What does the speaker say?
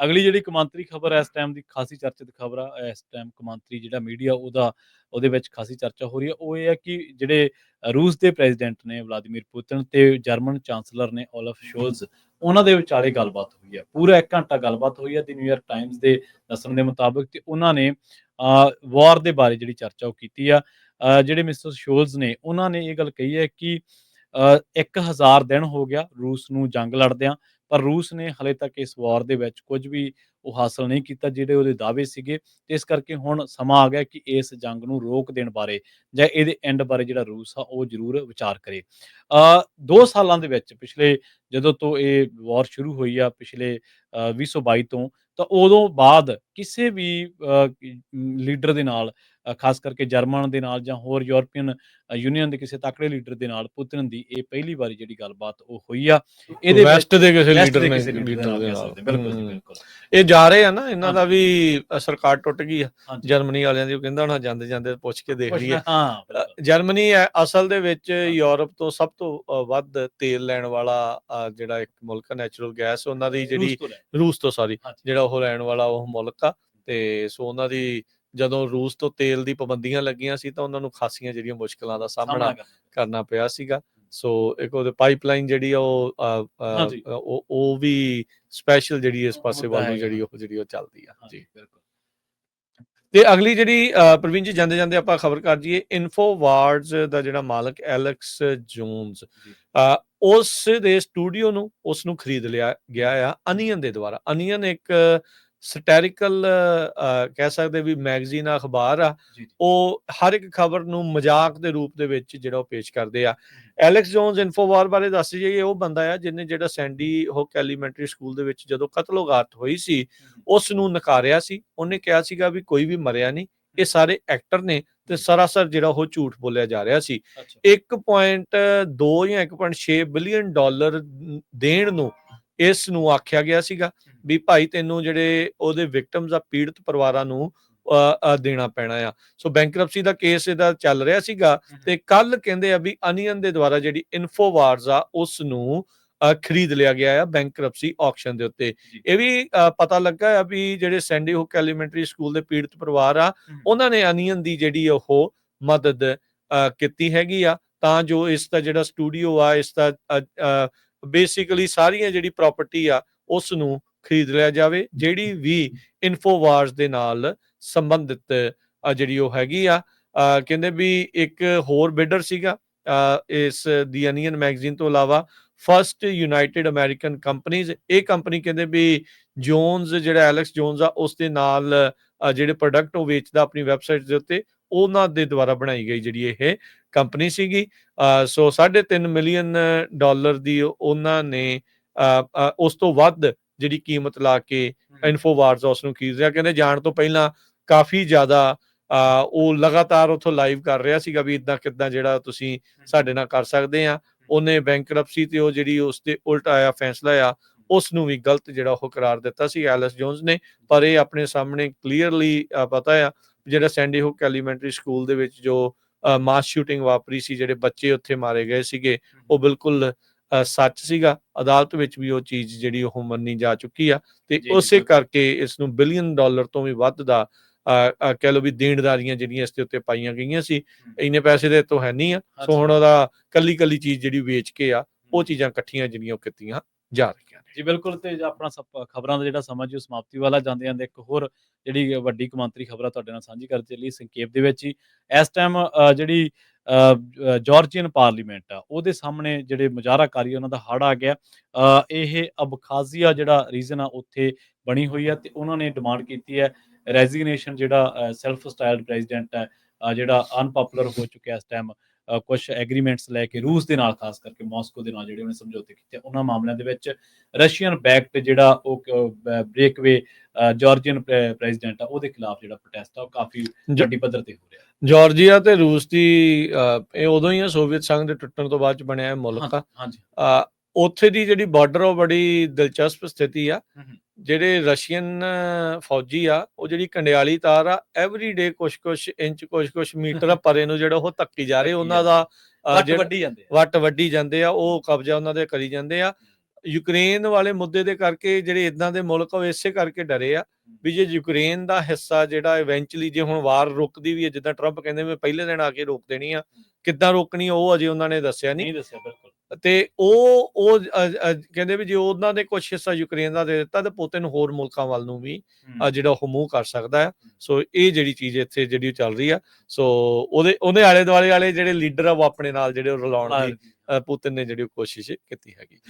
ਅਗਲੀ ਜਿਹੜੀ ਕਮਾਂਤਰੀ ਖਬਰ ਇਸ ਟਾਈਮ ਦੀ ਖਾਸੀ ਚਰਚਿਤ ਖਬਰ ਆ ਇਸ ਟਾਈਮ ਕਮਾਂਤਰੀ ਜਿਹੜਾ ਮੀਡੀਆ ਉਹਦਾ ਉਹਦੇ ਵਿੱਚ ਖਾਸੀ ਚਰਚਾ ਹੋ ਰਹੀ ਹੈ ਉਹ ਇਹ ਹੈ ਕਿ ਜਿਹੜੇ ਰੂਸ ਦੇ ਪ੍ਰੈਜ਼ੀਡੈਂਟ ਨੇ ਵਲਾਦੀਮੀਰ ਪੁਤਿਨ ਤੇ ਜਰਮਨ ਚਾਂਸਲਰ ਨੇ 올ਫ ਸ਼ੋਲਜ਼ ਉਹਨਾਂ ਦੇ ਵਿਚਾਲੇ ਗੱਲਬਾਤ ਹੋਈ ਹੈ ਪੂਰਾ 1 ਘੰਟਾ ਗੱਲਬਾਤ ਹੋਈ ਹੈ ਦੀ ਨਿਊਯਾਰਕ ਟਾਈਮਜ਼ ਦੇ ਦੱਸਣ ਦੇ ਮੁਤਾਬਕ ਤੇ ਉਹਨਾਂ ਨੇ ਵਾਰ ਦੇ ਬਾਰੇ ਜਿਹੜੀ ਚਰਚਾ ਉਹ ਕੀਤੀ ਆ। ਜਿਹੜੇ ਮਿਸਟਰ ਸ਼ੋਲਜ਼ ਨੇ ਉਹਨਾਂ ਨੇ ਇਹ ਗੱਲ ਕਹੀ ਹੈ ਕਿ ਅ, 1000 ਦਿਨ ਹੋ ਗਿਆ ਰੂਸ ਨੂੰ ਜੰਗ ਲੜਦਿਆਂ ਪਰ ਰੂਸ ਨੇ ਹਲੇ ਤੱਕ ਇਸ ਵਾਰ ਦੇ ਵਿੱਚ ਕੁਝ ਵੀ ਉਹ ਹਾਸਲ ਨਹੀਂ ਕੀਤਾ ਜਿਹੜੇ ਉਹਦੇ ਦਾਅਵੇ ਸੀਗੇ ਤੇ ਇਸ ਕਰਕੇ ਹੁਣ ਸਮਾਂ ਆ ਗਿਆ ਕਿ ਇਸ ਜੰਗ ਨੂੰ ਰੋਕ ਦੇਣ ਬਾਰੇ ਜਾਂ ਇਹਦੇ ਐਂਡ ਬਾਰੇ ਜਿਹੜਾ ਰੂਸ ਆ ਉਹ ਜ਼ਰੂਰ ਵਿਚਾਰ ਕਰੇ। ਅ 2 ਸਾਲਾਂ ਦੇ ਵਿੱਚ ਪਿਛਲੇ ਜਦੋਂ ਤੋਂ ਇਹ ਵਾਰ ਸ਼ੁਰੂ ਹੋਈ ਆ ਪਿਛਲੇ ਅ, 2022 ਤੋਂ ਤਾਂ ਉਦੋਂ ਬਾਅਦ ਕਿਸੇ ਵੀ ਲੀਡਰ ਦੇ ਨਾਲ ਖਾਸ ਕਰਕੇ ਜਰਮਨ ਦੇ ਨਾਲ ਜਾਂ ਹੋਰ ਯੂਰਪੀਅਨ ਯੂਨੀਅਨ ਦੇ ਕਿਸੇ ਤਕੜੇ ਲੀਡਰ ਦੇ ਨਾਲ ਪੁਤਿਨ ਦੀ ਇਹ ਪਹਿਲੀ ਵਾਰੀ ਜਿਹੜੀ ਗੱਲਬਾਤ ਉਹ ਹੋਈ ਆ। ਇਹਦੇ ਵੈਸਟ ਦੇ ਕਿਸੇ ਲੀਡਰ ਨੇ ਲੀਡਰ ਦੇ ਨਾਲ। ਬਿਲਕੁਲ ਜੀ। ਬਿਲਕੁਲ। ਇਹ ਜਾ ਰਹੇ ਆ ਨਾ ਇਹਨਾਂ ਦਾ ਵੀ ਸਰਕਾਰ ਟੁੱਟ ਗਈ ਆ। ਜਰਮਨੀ ਵਾਲਿਆਂ ਦੀ ਉਹ ਕਹਿੰਦਾ ਹੁਣ ਜਾਂਦੇ ਜਾਂਦੇ ਪੁੱਛ ਕੇ ਦੇਖ ਲਈਏ। ਹਾਂ। ਜਰਮਨੀ ਹੈ ਅਸਲ ਦੇ ਵਿੱਚ ਯੂਰਪ ਤੋਂ ਸਭ ਤੋਂ ਵੱਧ ਤੇਲ ਲੈਣ ਵਾਲਾ ਜਿਹੜਾ ਇੱਕ ਮੁਲਕ ਨੈਚੁਰਲ ਗੈਸ ਉਹਨਾਂ ਦੀ ਜਿਹੜੀ ਰੂਸ ਤੋਂ ਸੌਰੀ। ਜਿਹੜਾ ਉਹ ਲੈਣ ਵਾਲਾ ਉਹ ਮੁਲਕ ਆ। ਤੇ ਸੋ ਉਹਨਾਂ ਦੀ ਜਦੋਂ ਰੂਸ ਤੋਂ ਤੇਲ ਦੀ ਪਾਬੰਦੀਆਂ ਲੱਗੀਆਂ ਸੀ ਤਾਂ ਉਹਨਾਂ ਨੂੰ ਖਾਸੀਆਂ ਜਿਹੜੀਆਂ ਮੁਸ਼ਕਲਾਂ ਦਾ ਸਾਹਮਣਾ ਕਰਨਾ। ਪਿਆ। ਸੀਗਾ। ਸੋ ਇੱਕ ਉਹਦੇ ਪਾਈਪਲਾਈਨ ਜਿਹੜੀ ਆ ਉਹ ਉਹ ਵੀ ਸਪੈਸ਼ਲ ਜਿਹੜੀ ਇਸ ਪਾਸੇ ਵੱਲ। ਜਿਹੜੀ ਉਹ ਜਿਹੜੀ ਉਹ ਚੱਲਦੀ ਆ। ਜੀ ਬਿਲਕੁਲ। ਤੇ ਅਗਲੀ ਜਿਹੜੀ ਪ੍ਰਵੀਨ ਜੀ ਜਾਂਦੇ ਜਾਂਦੇ ਆਪਾਂ ਖਬਰ ਕਰ ਜੀਏ ਇਨਫੋਵਾਰਡਸ ਦਾ ਜਿਹੜਾ ਮਾਲਕ ਐਲੈਕਸ ਜੋਨਸ ਉਸ ਦੇ ਸਟੂਡੀਓ ਨੂੰ ਉਸ ਨੂੰ ਖਰੀਦ ਲਿਆ ਗਿਆ ਆ ਅਨੀਅਨ ਦੇ ਦੁਆਰਾ। ਅਨੀਅਨ ਇੱਕ ਸਟੈਰਿਕਲ ਕਹਿ ਸਕਦੇ ਵੀ ਮੈਗਜ਼ੀਨ ਆ ਅਖਬਾਰ ਆ ਉਹ ਹਰ ਇੱਕ ਖਬਰ ਨੂੰ ਮਜ਼ਾਕ ਦੇ ਰੂਪ ਦੇ ਵਿੱਚ ਜਿਹੜਾ ਉਹ ਪੇਸ਼ ਕਰਦੇ ਆ। ਐਲੈਕਸ ਜੋਨਸ ਇਨਫੋਵਾਰ ਬਾਰੇ ਦੱਸ ਜਾਈਏ ਉਹ ਬੰਦਾ ਆ ਜਿਹਨੇ ਜਿਹੜਾ ਸੈਂਡੀ ਹੁੱਕ ਐਲੀਮੈਂਟਰੀ ਸਕੂਲ ਦੇ ਵਿੱਚ ਜਦੋਂ ਕਤਲੋਗਾਰਤ ਹੋਈ ਸੀ ਉਸ ਨੂੰ ਨਕਾਰਿਆ ਸੀ। ਉਹਨੇ ਕਿਹਾ ਸੀਗਾ ਵੀ ਕੋਈ ਵੀ ਮਰਿਆ ਨਹੀਂ ਇਹ ਸਾਰੇ ਐਕਟਰ ਨੇ ਤੇ ਸਰਾਸਰ ਜਿਹੜਾ ਉਹ ਝੂਠ ਬੋਲਿਆ ਜਾ ਰਿਹਾ ਸੀ। ਅੱਛਾ। 1.2 ਜਾਂ 1.6 ਬਿਲੀਅਨ ਡਾਲਰ ਦੇਣ ਨੂੰ ਇਸ ਨੂੰ ਆਖਿਆ ਗਿਆ ਸੀਗਾ ਵੀ ਭਾਈ ਤੈਨੂੰ ਜਿਹੜੇ ਉਹਦੇ ਵਿਕਟਮਸ ਆ ਪੀੜਤ ਪਰਿਵਾਰਾਂ ਨੂੰ ਦੇਣਾ ਪੈਣਾ ਆ। ਸੋ ਬੈਂਕਰਪਸੀ ਦਾ ਕੇਸ ਇਹਦਾ ਚੱਲ ਰਿਹਾ ਸੀਗਾ ਤੇ ਕੱਲ ਕਹਿੰਦੇ ਆ ਵੀ ਅਨੀਅਨ ਦੇ ਦੁਆਰਾ ਜਿਹੜੀ ਇਨਫੋਵਾਰਸ ਆ ਉਸ ਨੂੰ ਖਰੀਦ ਲਿਆ ਗਿਆ ਆ ਬੈਂਕਰਪਸੀ ਆਕਸ਼ਨ ਦੇ ਉੱਤੇ। ਇਹ ਵੀ ਪਤਾ ਲੱਗਾ ਆ ਵੀ ਜਿਹੜੇ ਸੈਂਡੀ ਹੁੱਕ ਐਲੀਮੈਂਟਰੀ ਸਕੂਲ ਦੇ ਪੀੜਤ ਪਰਿਵਾਰ ਆ। ਉਹਨਾਂ ਨੇ ਅਨੀਅਨ ਦੀ ਜਿਹੜੀ ਉਹ ਮਦਦ ਕੀਤੀ ਹੈਗੀ ਆ। ਤਾਂ ਜੋ ਇਸ ਦਾ ਜਿਹੜਾ ਸਟੂਡੀਓ ਆ ਇਸ ਦਾ ਬੇਸਿਕਲੀ ਸਾਰੀਆਂ ਜਿਹੜੀ ਪ੍ਰਾਪਰਟੀ ਆ ਉਸ ਨੂੰ ਖਰੀਦ ਲਿਆ ਜਾਵੇ, ਜਿਹੜੀ ਵੀ ਇਨਫੋਵਾਰਸ ਦੇ ਨਾਲ ਸੰਬੰਧਿਤ ਜਿਹੜੀ ਉਹ ਹੈਗੀ ਆ ਕਹਿੰਦੇ ਵੀ ਇੱਕ ਹੋਰ ਬਿਡਰ ਸੀਗਾ ਇਸ ਦੀ ਅਨੀਅਨ ਮੈਗਜ਼ੀਨ ਤੋਂ ਇਲਾਵਾ ਫਰਸਟ ਯੂਨਾਈਟਿਡ ਅਮਰੀਕਨ ਕੰਪਨੀਜ਼ ਇਹ ਕੰਪਨੀ ਕਹਿੰਦੇ ਵੀ ਜੋਨਸ ਜਿਹੜਾ ਐਲੈਕਸ ਜੋਨਸ ਆ ਉਸ ਦੇ ਨਾਲ ਜਿਹੜੇ ਪ੍ਰੋਡਕਟ ਉਹ ਵੇਚਦਾ ਆਪਣੀ ਵੈਬਸਾਈਟ ਦੇ ਉੱਤੇ ਉਹਨਾਂ ਦੇ ਦੁਆਰਾ ਬਣਾਈ ਗਈ ਜਿਹੜੀ ਇਹ ਕੰਪਨੀ ਸੀਗੀ। ਸੋ 3.5 ਮਿਲੀਅਨ ਡਾਲਰ ਦੀ ਉਹਨਾਂ ਨੇ ਉਸ ਤੋਂ ਵੱਧ ਜਿਹੜੀ ਕੀਮਤ ਲਾ ਕੇ ਇਨਫੋਵਾਰਸ ਉਸ ਨੂੰ ਖਰੀਦ ਰਿਹਾ। ਕਹਿੰਦੇ ਜਾਣ ਤੋਂ ਪਹਿਲਾਂ ਕਾਫੀ ਜ਼ਿਆਦਾ ਉਹ ਲਗਾਤਾਰ ਉਥੋਂ ਲਾਈਵ ਕਰ ਰਿਹਾ ਸੀਗਾ ਵੀ ਇਦਾਂ ਕਿਦਾਂ ਜਿਹੜਾ ਤੁਸੀਂ ਸਾਡੇ ਨਾਲ ਕਰ ਸਕਦੇ ਆ। ਉਹਨੇ ਬੈਂਕਰਪਸੀ ਤੇ ਉਹ ਜਿਹੜੀ ਉਸ ਤੇ ਉਲਟ ਆਇਆ ਫੈਸਲਾ ਆ ਉਸ ਨੂੰ ਵੀ ਗਲਤ ਜਿਹੜਾ ਉਹ ਕਰਾਰ ਦਿੱਤਾ ਸੀ ਐਲਿਸ ਜੋਨਸ ਨੇ। ਪਰ ਇਹ ਆਪਣੇ ਸਾਹਮਣੇ ਕਲੀਅਰਲੀ ਪਤਾ ਆ ਜਿਹੜਾ ਸੈਂਡੀ ਹੁੱਕ ਐਲੀਮੈਂਟਰੀ ਸਕੂਲ ਦੇ ਵਿੱਚ ਜੋ ਮਾਸ ਸ਼ੂਟਿੰਗ ਵਾਪਰੀ ਸੀ ਜਿਹੜੇ ਬੱਚੇ ਉੱਥੇ ਮਾਰੇ ਗਏ ਸੀਗੇ ਉਹ ਬਿਲਕੁਲ ਸੱਚ ਸੀਗਾ। ਅਦਾਲਤ ਵਿੱਚ ਵੀ ਉਹ ਚੀਜ਼ ਜਿਹੜੀ ਉਹ ਮੰਨੀ ਜਾ ਚੁੱਕੀ ਆ ਤੇ ਉਸੇ। ਕਰਕੇ ਇਸ ਨੂੰ ਬਿਲੀਅਨ ਡਾਲਰ ਤੋਂ ਵੀ ਵੱਧ ਦਾ ਕਹਿ ਲਓ ਵੀ ਦੇਣਦਾਰੀਆਂ ਜਿਹੜੀਆਂ ਇਸ ਦੇ ਉੱਤੇ ਪਾਈਆਂ ਗਈਆਂ ਸੀ ਇੰਨੇ ਪੈਸੇ ਦੇ ਤੋਂ ਹੈ ਨਹੀਂ ਆ। ਸੋ। ਹੁਣ ਉਹਦਾ ਕੱਲੀ ਕੱਲੀ ਚੀਜ਼ ਜਿਹੜੀ ਵੇਚ ਕੇ ਆ ਉਹ ਚੀਜ਼ਾਂ ਇਕੱਠੀਆਂ ਜਿਹੜੀਆਂ ਉਹ ਕੀਤੀਆਂ। ਜਾ ਰਹੀਆਂ ਨੇ। ਜੀ, ਬਿਲਕੁਲ, ਤੇ ਆਪਣਾ ਖਬਰਾਂ ਦਾ ਜਿਹੜਾ ਸਮਾਂ ਜੀ, ਉਹ ਸਮਾਪਤੀ ਵਾਲਾ ਜਾਂਦੇ ਜਾਂਦੇ ਇੱਕ ਹੋਰ ਜਿਹੜੀ ਵੱਡੀ ਕਮਾਂਤਰੀ ਖਬਰਾਂ ਤੁਹਾਡੇ ਨਾਲ ਸਾਂਝੀ ਕਰਨ ਚੱਲੀ ਸੰਖੇਪ ਦੇ ਵਿੱਚ ਹੀ, ਇਸ ਟਾਈਮ ਜਿਹੜੀ ਜਾਰਜੀਅਨ ਪਾਰਲੀਮੈਂਟ ਆ, ਉਹਦੇ ਸਾਹਮਣੇ ਜਿਹੜੇ ਮੁਜ਼ਾਹਰਾਕਾਰੀ ਉਹਨਾਂ ਦਾ ਹੜ ਆ ਗਿਆ। ਇਹ ਅਬਖਾਜ਼ੀਆ ਜਿਹੜਾ ਰੀਜਨ ਆ, ਉੱਥੇ ਬਣੀ ਹੋਈ ਆ, ਤੇ ਉਹਨਾਂ ਨੇ ਡਿਮਾਂਡ ਕੀਤੀ ਹੈ ਰੈਜ਼ਿਗਨੇਸ਼ਨ ਜਿਹੜਾ ਸੈਲਫ ਸਟਾਈਲਡ ਪ੍ਰੈਜ਼ੀਡੈਂਟ ਹੈ ਜਿਹੜਾ ਅਨਪਪੂਲਰ ਹੋ ਚੁੱਕਿਆ ਇਸ ਟਾਈਮ ਕੁਝ ਐਗਰੀਮੈਂਟਸ ਲੈ ਕੇ ਰੂਸ ਦੇ ਨਾਲ ਖਾਸ ਕਰਕੇ ਮਾਸਕੋ ਦੇ ਨਾਲ ਜਿਹੜੇ ਉਹਨੇ ਸਮਝੌਤੇ ਕੀਤੇ ਉਹਨਾਂ ਮਾਮਲਿਆਂ ਦੇ ਵਿੱਚ ਰਸ਼ੀਅਨ ਬੈਕਡ ਜਿਹੜਾ ਉਹ ਬ੍ਰੇਕਵੇ ਜਾਰਜੀਅਨ ਪ੍ਰੈਜ਼ੀਡੈਂਟ ਆ ਉਹਦੇ ਖਿਲਾਫ ਜਿਹੜਾ ਪ੍ਰੋਟੈਸਟ ਆ ਉਹ ਕਾਫੀ ਵੱਡੀ ਪੱਧਰ ਤੇ ਹੋ ਰਿਹਾ। ਜਾਰਜੀਆ ਤੇ ਰੂਸ ਦੀ ਇਹ ਉਦੋਂ ਹੀ ਆ ਸੋਵੀਅਤ ਸੰਘ ਦੇ ਟੁੱਟਣ ਤੋਂ ਬਾਅਦ ਚ ਬਣਿਆ ਇਹ ਮੁਲਕ ਆ। ਹਾਂਜੀ। ਉੱਥੇ ਦੀ ਜਿਹੜੀ ਬਾਰਡਰ ਉਹ ਬੜੀ ਦਿਲਚਸਪ ਸਥਿਤੀ ਆ। ਜਿਹੜੇ ਰਸ਼ੀਅਨ ਫੌਜੀ ਆ ਉਹ ਜਿਹੜੀ ਕੰਡਿਆਲੀ ਤਾਰ ਆ ਐਵਰੀ ਡੇ ਕੁਛ ਕੁਛ ਇੰਚ ਕੁਛ ਕੁਛ ਮੀਟਰ ਪਰੇ ਨੂੰ ਜਿਹੜਾ ਉਹ ਧੱਕੀ ਜਾ ਰਹੇ ਉਹਨਾਂ ਦਾ ਵੱਟ ਜਿਹੜਾ- ਵੱਡੀ ਜਾਂਦੇ ਆ। ਵੱਟ ਵੱਢੀ ਜਾਂਦੇ ਆ ਉਹ ਕਬਜ਼ਾ ਉਹਨਾਂ ਦੇ ਕਰੀ ਜਾਂਦੇ ਆ। ਯੂਕਰੇਨ ਵਾਲੇ ਮੁੱਦੇ ਦੇ ਕਰਕੇ ਜਿਹੜੇ ਇਦਾਂ ਦੇ ਮੁਲਕ ਉਹ ਇਸੇ ਕਰਕੇ ਡਰੇ ਆ ਵੀ ਜੇ ਯੂਕਰੇਨ ਦਾ ਹਿੱਸਾ ਜਿਹੜਾ ਇਵੈਂਚੁਅਲੀ ਜੇ ਹੁਣ ਵਾਰ ਰੁਕਦੀ ਵੀ ਹੈ ਜਿੱਦਾਂ ਟਰੰਪ ਕਹਿੰਦੇ ਮੈਂ ਪਹਿਲੇ ਦਿਨ ਆ ਕੇ ਰੋਕ ਦੇਣੀ ਆ ਕਿੱਦਾਂ ਰੋਕਣੀ ਉਹ ਅਜੇ ਉਹਨਾਂ ਨੇ ਦੱਸਿਆ ਨਹੀਂ ਨਹੀਂ ਦੱਸਿਆ ਬਿਲਕੁਲ। ਤੇ ਉਹ ਉਹ ਕਹਿੰਦੇ ਵੀ ਜੇ ਉਹਨਾਂ ਦੇ ਕੁਝ ਹਿੱਸਾ ਯੂਕਰੇਨ ਦਾ ਦੇ ਦਿੱਤਾ ਤੇ ਪੁਤਿਨ ਹੋਰ ਮੁਲਕਾਂ ਵੱਲ ਨੂੰ ਵੀ ਜਿਹੜਾ ਉਹ ਮੂੰਹ ਕਰ ਸਕਦਾ ਹੈ। ਸੋ ਇਹ ਜਿਹੜੀ ਚੀਜ਼ ਇੱਥੇ ਜਿਹੜੀ ਚੱਲ ਰਹੀ ਆ। ਸੋ ਉਹਦੇ ਉਹਦੇ ਆਲੇ ਦੁਆਲੇ ਵਾਲੇ ਜਿਹੜੇ ਲੀਡਰ ਆ ਉਹ ਆਪਣੇ ਨਾਲ ਜਿਹੜੇ ਰਲਾਉਣ ਦੀ ਪੁਤਿਨ ਨੇ ਜਿਹੜੀ ਕੋਸ਼ਿਸ਼ ਕੀਤੀ ਹੈਗੀ।